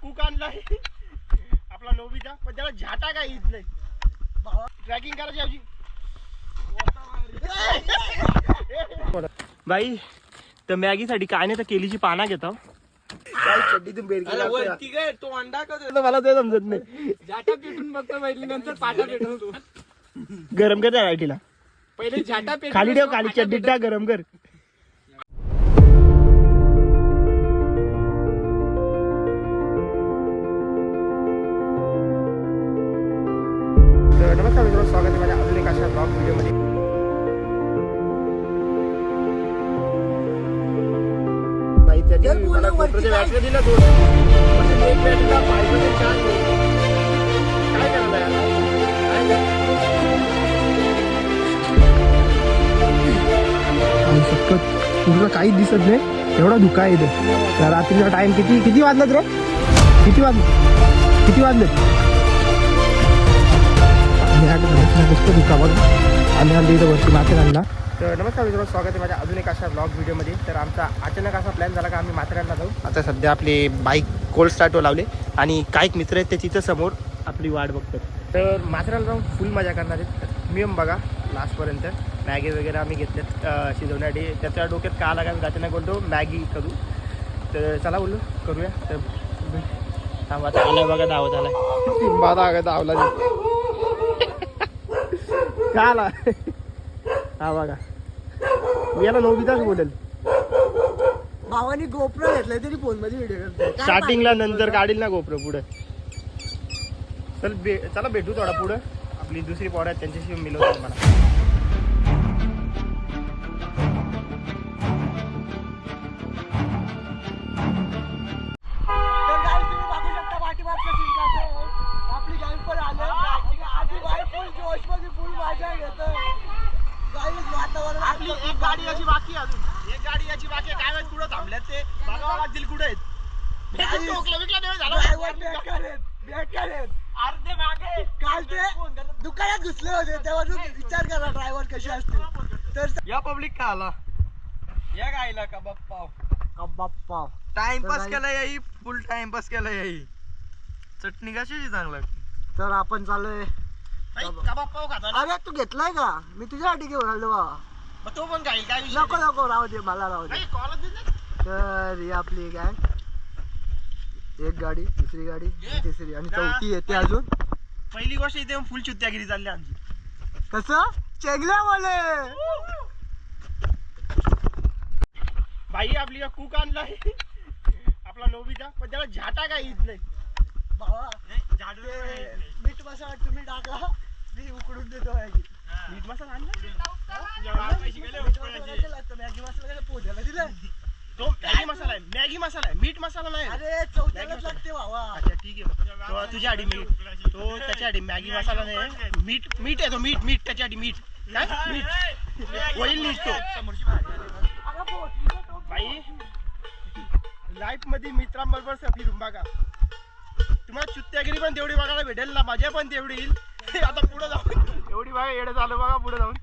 Cook आणलाय. आपला नोबीचा पण त्याला झाटा काय येत नाही. ट्रॅकिंग करायची आमची बाई तर मॅगीसाठी काय नाही तर केलीची पाना घेतो. तो अंडा का मला ते समजत नाही. झाटा पेटून बघतो पहिले नंतर पाटा पेटवतो. तू गरम कर त्या पहिले झाटा पेटून खाली ठेव खाली टाक गरम कर. मला दिल्या दोन. म्हणजे एक battery ला five percent charge होईल. काय करणार आहे आता? काय करणार? आणि शपथ काहीच दिसत नाही एवढा धुका आहे इथे तर रात्रीचा टाइम किती किती वाजलात रे किती वाजले किती वाजले आणि हा धुका बघ आणि आम्ही इथं वरती माथेरानला तर नमस्कार मित्रांनो स्वागत आहे माझ्या अजून एक अशा ब्लॉग व्हिडिओमध्ये. तर आमचा अचानक असा प्लॅन झाला का आम्ही माथेरानला जाऊ. आता सध्या आपली बाईक कोल्ड स्टार्टवर लावले आणि काही एक मित्र आहेत ते तिथं समोर आपली वाट बघतात तर माथेरानला जाऊन फुल मजा करणार आहेत. मियम बघा लास्टपर्यंत मॅगी वगैरे आम्ही घेतल्यात शिजवण्यासाठी. त्याच्या डोक्यात का आला का मी अचानक बोलतो मॅगी करू. तर चला बोललो करूया. तर थांबा आलाय बघा धावत धागा धावला का आला? हा बघा. मी याला नोबिताच बोलेल. भावानी गोप्रो घेतलाय तरी फोनमध्ये व्हिडिओ करतो स्टार्टिंगला नंतर काढील ना गोप्र पुढे. चल बे चला भेटू थोडा पुढं. आपली दुसरी पॉड आहे त्यांच्याशी मिळवतात मला अजून एक गाडी याची बाकी आहे. काय माहीत कुठं थांबल्यात ते. बघावं लागतील कुठे आहेत? भेटून टोकलं बिकलं नाही झालं. ड्रायव्हर बेकार आहेत बेकार आहेत. अर्धे मागे. काल ते दुकानात घुसले होते तेव्हा तू विचार करा ड्रायव्हर कसे असतील तर या पब्लिक का आला या गायला का बाप्पा? बाप्पा टाइमपास केला याई फुल टाइमपास केला याई चटणी कशाची चांगला तर आपण चाललोय. कबाब पाव खाता ना अरे तू घेतलाय का? मी तुझ्यासाठी घेऊन आलो बाबा मग तो पण खाईल काय विषय नको नाही. नको राहू दे मला राहू दे. नाही. तर ही आपली गँग एक गाडी दुसरी गाडी आणि तिसरी आणि चौथी येते अजून. पहिली गोष्ट इथे फुल चुत्यागिरी चालली आमची. कसं? चेगल्या बोले बाई आपली कुक आणलाय आपला नोबीचा पण त्याला झाटा काय येत नाही. भावा झाडू ते मीठ मसाला तुम्ही टाका. मी उकडून देतो मीठ मसाला आणला मीठ मॅगी मसाला काय पोह्याला दिलाय तो मॅगी मसाला आहे मॅगी मसाला आहे मीठ मसाला नाही. अरे चौथ्यालाच लागते भावा. अच्छा ठीक आहे. मग. तो तुझ्यासाठी मी तो त्याच्यासाठी मॅगी मसाला नाही. मीठ मीठ आहे तो मीठ मीठ त्याच्यासाठी मीठ. काय? मीठ. होईल नीट तो? बाई लाईफमध्ये मित्रांबरोबर सफी रुंबा का तुम्हाला चुत्यागिरी पण तेवढी बघायला भेटेल ना मजा पण तेवढी येईल. आता पुढे जाऊन. एवढी बघा येडं झालं बघा पुढे जाऊन.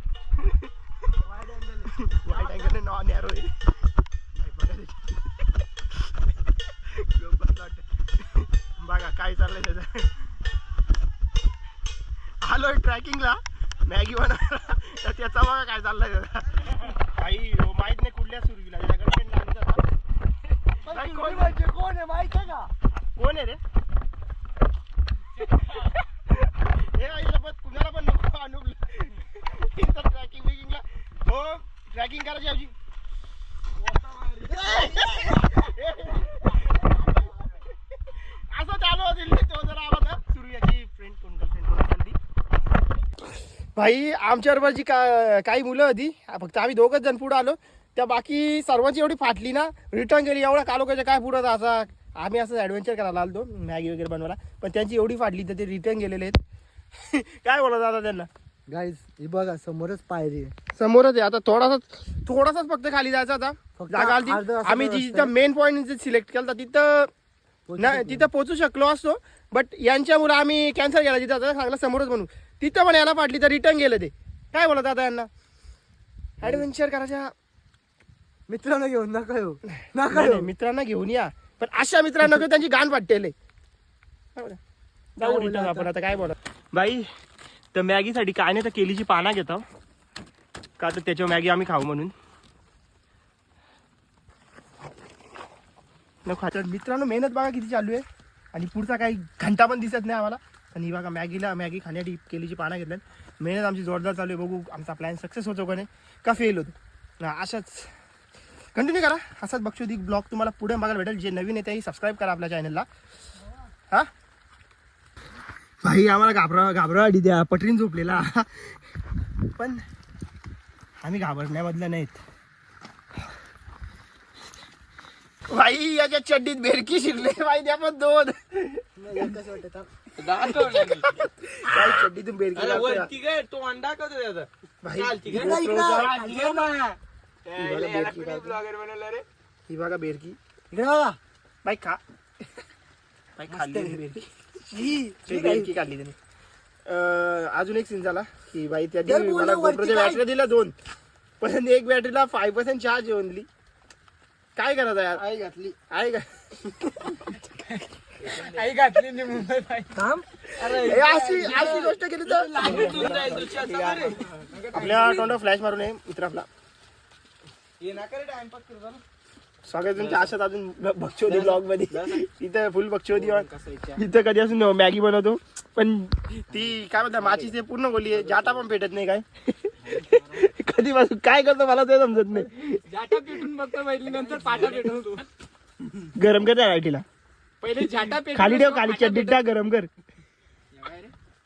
वाईट अँगल नॉन बाई, बघा काय चाललंय त्याचं. आलोय ट्रॅकिंगला मॅगी बनवायला तर त्याचा बघा काय चाललंय त्याचा. काही हो, माहीत नाही कुठल्या सुरू त्याच्या गर्लफ्रेंड लागली पण नाही, तुम्ही कोण- म्हणजे कोण आहे? माहीत आहे का? कोण आहे रे हे आईसोबत कुणाला पण नको आणू ट्रॅकिंग बिकिंगला हो ट्रॅकिंग करायची आमची असं चालू होतील. तो आला तर सुरू याची फ्रेंड कोण गर्लफ्रेंड कोण असेल ती. भाई आमच्याबरोबर जी का काही मुलं होती फक्त आम्ही दोघंच जण पुढं आलो. त्या बाकी सर्वांची एवढी फाटली ना रिटर्न केली. एवढा कालोकाच्या काय पुढं असा आम्ही असं ॲडव्हेंचर करायला आलो मॅगी वगैरे बनवायला. पण त्यांची एवढी फाटली तर ते रिटर्न गेलेले आहेत. काय बोलत आता त्यांना? गाईज हे बघा समोरच पायरी आहे. समोरच आहे. आता थोडासा थोडासाच फक्त खाली जायचा आता. फक्त जागा आली. अर्धं असं आम्ही जिथं. मेन पॉईंट सिलेक्ट केला तिथं नाही. तिथं पोहोचू शकलो असतो. बट यांच्यामुळे आम्ही कॅन्सल केला तिथं आता चांगला समोरच म्हणून. तिथं पण याला पाटली तर रिटर्न गेलं ते. काय बोलत आता यांना? ऍडव्हेंचर करायच्या मित्रांना घेऊन नका येऊ. नका नाही, येऊ. मित्रांना घेऊन या. पण अशा मित्रांना नको त्यांची गाण वाटतेले जाऊ रिटर्न आपण आता काय बोला? बाई तर मॅगीसाठी काय नाही तर केलीची पाना घेतो. का तर त्याच्यावर मॅगी आम्ही खाऊ म्हणून. नको मित्रांनो मेहनत बघा किती चालू आहे. आणि पुढचा काही घंटा पण दिसत नाही आम्हाला. आणि ही बघा मॅगीला मॅगी खाण्यासाठी केलीची पाना घेतल्यात. मेहनत आमची जोरदार चालू आहे. बघू आमचा प्लॅन सक्सेस होतो का नाही का फेल होतो. ना अशाच कंटिन्यू करा. असाच बक्षुदी ब्लॉग तुम्हाला पुढे बघायला भेटेल. जे नवीन येते सबस्क्राईब करा आपल्या चॅनलला हां? भाई आम्हाला घाबरा घाबरावाडी द्या. पटरीन झोपलेला. पण आम्ही घाबरण्यामधलं नाहीत. भाई याच्या चड्डीत बेरकी शिरले. भाई द्या पण दोन. कसं चड्डीतून. काय तो अंडा त्याचा? भाई ही बघा. बेरकी इकडे. बाई खा. बाई खाल्ली बेरकी ही, ती ही काढली त्यांनी. अं, अजून एक सीन झाला की बाई त्या जर बोलू मला वरती गोप्रोच्या काय? बॅटरी दिल्या दोन. पण एक बॅटरीला फाय पर्सेंट चार्ज ओनली काय करायचं यार? आई घातली. आहे का आई घातली नाही आई. थांब. हे अशी अशी गोष्ट केली तर. आपल्या तोंड फ्लॅश मारून आहे. मित्र आपला ये नका रे टाइमपास करू ना. स्वागत तुमच्या आशात अजून बक्षोदी ब्लॉगमध्ये इथं फुल बक्षोदी इथं कधी असून मॅगी बनवतो. पण ती काय म्हणतात माची ते पूर्ण गोली आहे. जाटा पण पेटत नाही काय? कधी पासून काय करतो मला ते समजत नाही. जाटा पेटून बघतो पहिले नंतर पाटा पेटवतो गरम कर त्या लाईटीला पहिले जाटा खाली ठेव खाली. टाक गरम कर.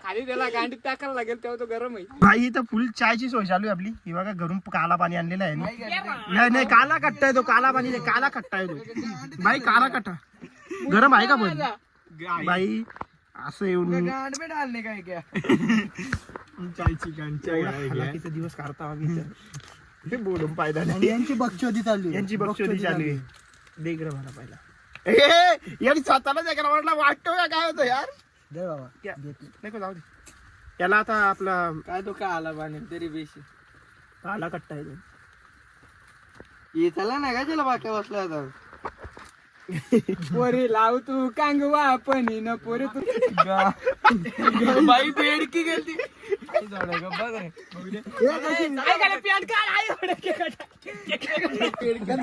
खाली त्याला गांडीत टाकायला लागेल तेव्हा तो गरम आहे भाई इथं फुल चायची सोय चालू आहे आपली. ही बघा घरून काला पाणी आणलेलं आहे नाही नाही काला कट्टा आहे तो काला पाणी नाही काला कट्टा आहे तो. भाई काला कट्टा. गरम आहे का पण? बाई असं येऊन गांड में डालने का है क्या एवढा हलाखीचा दिवस काढता आम्ही. हे बोलून फायदा नाही. यांची बक्षोदी चालू आहे. यांची बक्षोदी चालू आहे. देख रे मला पहिला. ए यार स्वतःलाच एका वाटला वाटतो का? काय होतं यार? दे बाबा या. नाही का जाऊ दे. याला आता आपला काय तो का आला पाणी तरी बेशी. काला कट्टा आहे तो. ये चला ना का त्याला बाक्या बसला आता. पोरे लाव तू कांगवा पण न पोरे तू. बाई बेडकी गेलती.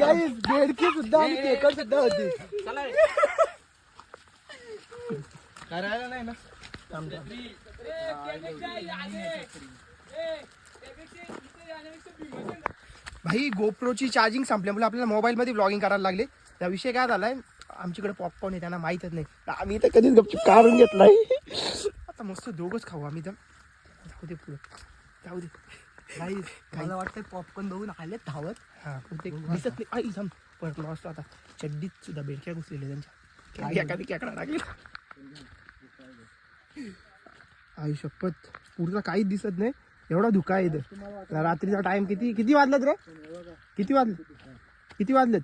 Guys, बेडकी सुद्धा आणि केकर सुद्धा होती. करायला नाही ना. भाई गोप्रोची चार्जिंग संपल्यामुळे आपल्याला मोबाईलमध्ये ब्लॉगिंग करायला लागले. त्या विषय काय झालाय? आमच्याकडे पॉपकॉर्न आहे त्यांना माहीतच नाही. आम्ही तर कधीच गपचूप काढून घेतलाय आता मस्त दोघच खाऊ आम्ही तर. जाऊ दे पुढे. जाऊ दे. काही मला वाटतं पॉपकॉर्न बघून आले धावत. हा पण ते दिसत नाही. आई थांब. परत लॉस आता. चड्डीत सुद्धा बेडक्या घुसलेल्या त्यांच्या. एखादी कॅकडा लागला आई शपथ. पुढचा काहीच दिसत नाही. एवढा धुका आहे इथं. रात्रीचा टाइम किती? किती वाजलेत रे? किती वाजले? किती वाजलेत?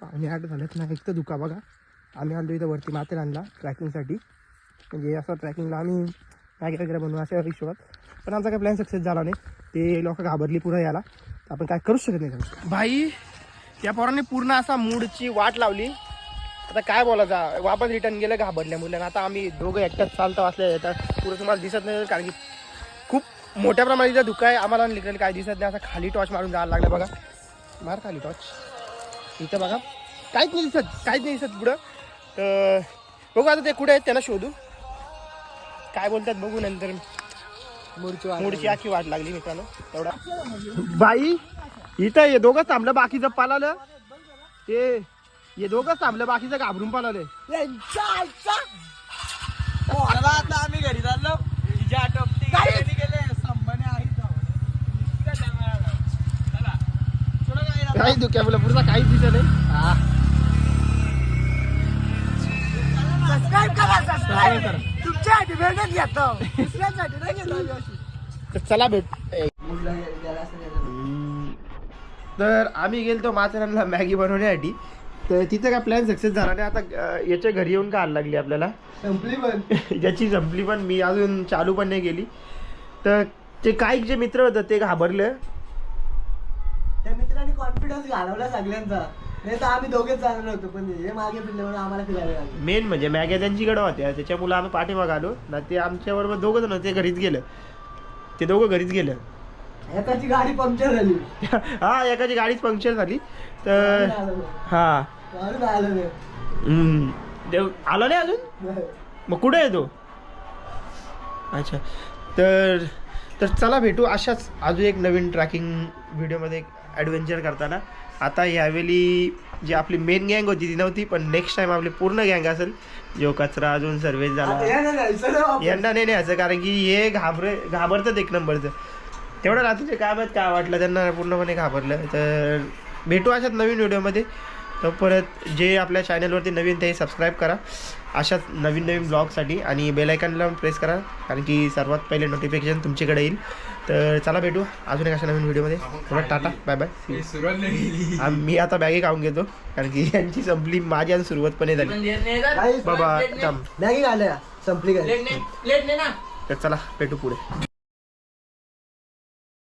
पावणे आठ झालेत ना. एक तर धुका बघा. आम्ही आलो इथं वरती माथेरानला ट्रॅकिंगसाठी. म्हणजे असं ट्रॅकिंगला आम्ही मॅगी वगैरे बनवू अशा हिशोबात पण आमचा काही प्लॅन सक्सेस झाला नाही. ते लोक घाबरली पुन्हा याला. आपण काय करू शकत नाही भाई त्या पोरांनी पूर्ण असा मूडची वाट लावली. आता काय बोलायचं? वापस रिटर्न गेलं घाबरल्या मुलांना आता आम्ही दोघं एकट्यात चालता वाचले आता पुढं तुम्हाला दिसत नाही कारण की खूप मोठ्या प्रमाणात धुका आहे. आम्हाला लिटरली काय दिसत नाही. असं खाली टॉर्च मारून जायला लागलं बघा. मार खाली टॉर्च इथं बघा. काहीच नाही दिसत. काहीच नाही दिसत पुढं. तर बघू आता ते कुठे आहेत त्यांना शोधू. काय बोलतात बघू नंतर. मूडची आखी वाट लागली मित्रांनो. तेवढा. बाई इथं हे दोघं थांबलं. बाकीचं पालालं. ते हे दोघं थांबलं बाकीचं घाबरून पालालं चला आता आम्ही घरी चाललो. तिच्या आटोपती घरी गेले. संभाने आई चला. काय. काही धुक्या बोला पुढचा काहीच दिसत नाही. सबस्क्राईब करा काय सबस्क्राईब करा. तुमच्यासाठी भेटत घेतो. दुसऱ्यासाठी नाही घेतो आम्ही अशी. तर चला भेट. ए. तर आम्ही गेलतो माथेरानला मॅगी बनवण्यासाठी. तर तिथं काय प्लॅन सक्सेस झाला नाही आता याच्या घरी येऊन का लागली आपल्याला? संपली पण. ज्याची संपली पण. मी अजून चालू पण नाही केली. तर ते काही जे मित्र होतं ते घाबरले. त्या मित्रांनी कॉन्फिडन्स घालवला सगळ्यांचा. नाही तर आम्ही दोघेच जाणार होतो पण हे मागे फिरले म्हणून आम्हाला फिरायला लागले. मेन म्हणजे मॅग्या त्यांच्याकडे होत्या. त्याच्यामुळे आम्ही पाठीमाग आलो. ना ते आमच्याबरोबर दोघं जण होते घरीच गेलं. ते दोघं घरीच गेलं. एकाची गाडी पंक्चर झाली. हा एकाची गाडीच पंक्चर झाली. तर. हा. हम्म. देव आला नाही अजून. मग कुठे आहे तो? अच्छा. तर तर चला भेटू अशाच अजून एक नवीन ट्रॅकिंग व्हिडिओमध्ये ॲडव्हेंचर करताना. आता यावेळी जी आपली मेन गँग होती ती नव्हती पण नेक्स्ट टाइम आपली पूर्ण गँग असेल. जो कचरा अजून सर्वेज आता झाला. या ना जायचं ना वापस. यंदा नाही न्यायचं कारण की हे घाबर घाबरतात एक नंबरचं तेवढं रात्रीचे काय माहीत काय वाटलं त्यांना पूर्णपणे घाबरलं. तर भेटू अशाच नवीन व्हिडिओमध्ये तर परत जे आपल्या चॅनलवरती नवीन ते सबस्क्राईब करा. अशाच नवीन नवीन ब्लॉगसाठी आणि बेलायकनला प्रेस करा कारण की सर्वात पहिले नोटिफिकेशन तुमच्याकडे येईल. तर चला भेटू अजून एक अशा नवीन व्हिडिओमध्ये थोडा टाटा बाय बाय हे मी आता बॅगे खाऊन घेतो कारण की यांची संपली माझी आणि सुरुवात पण नाही झाली बाबा संपली काय? तर चला भेटू पुढे.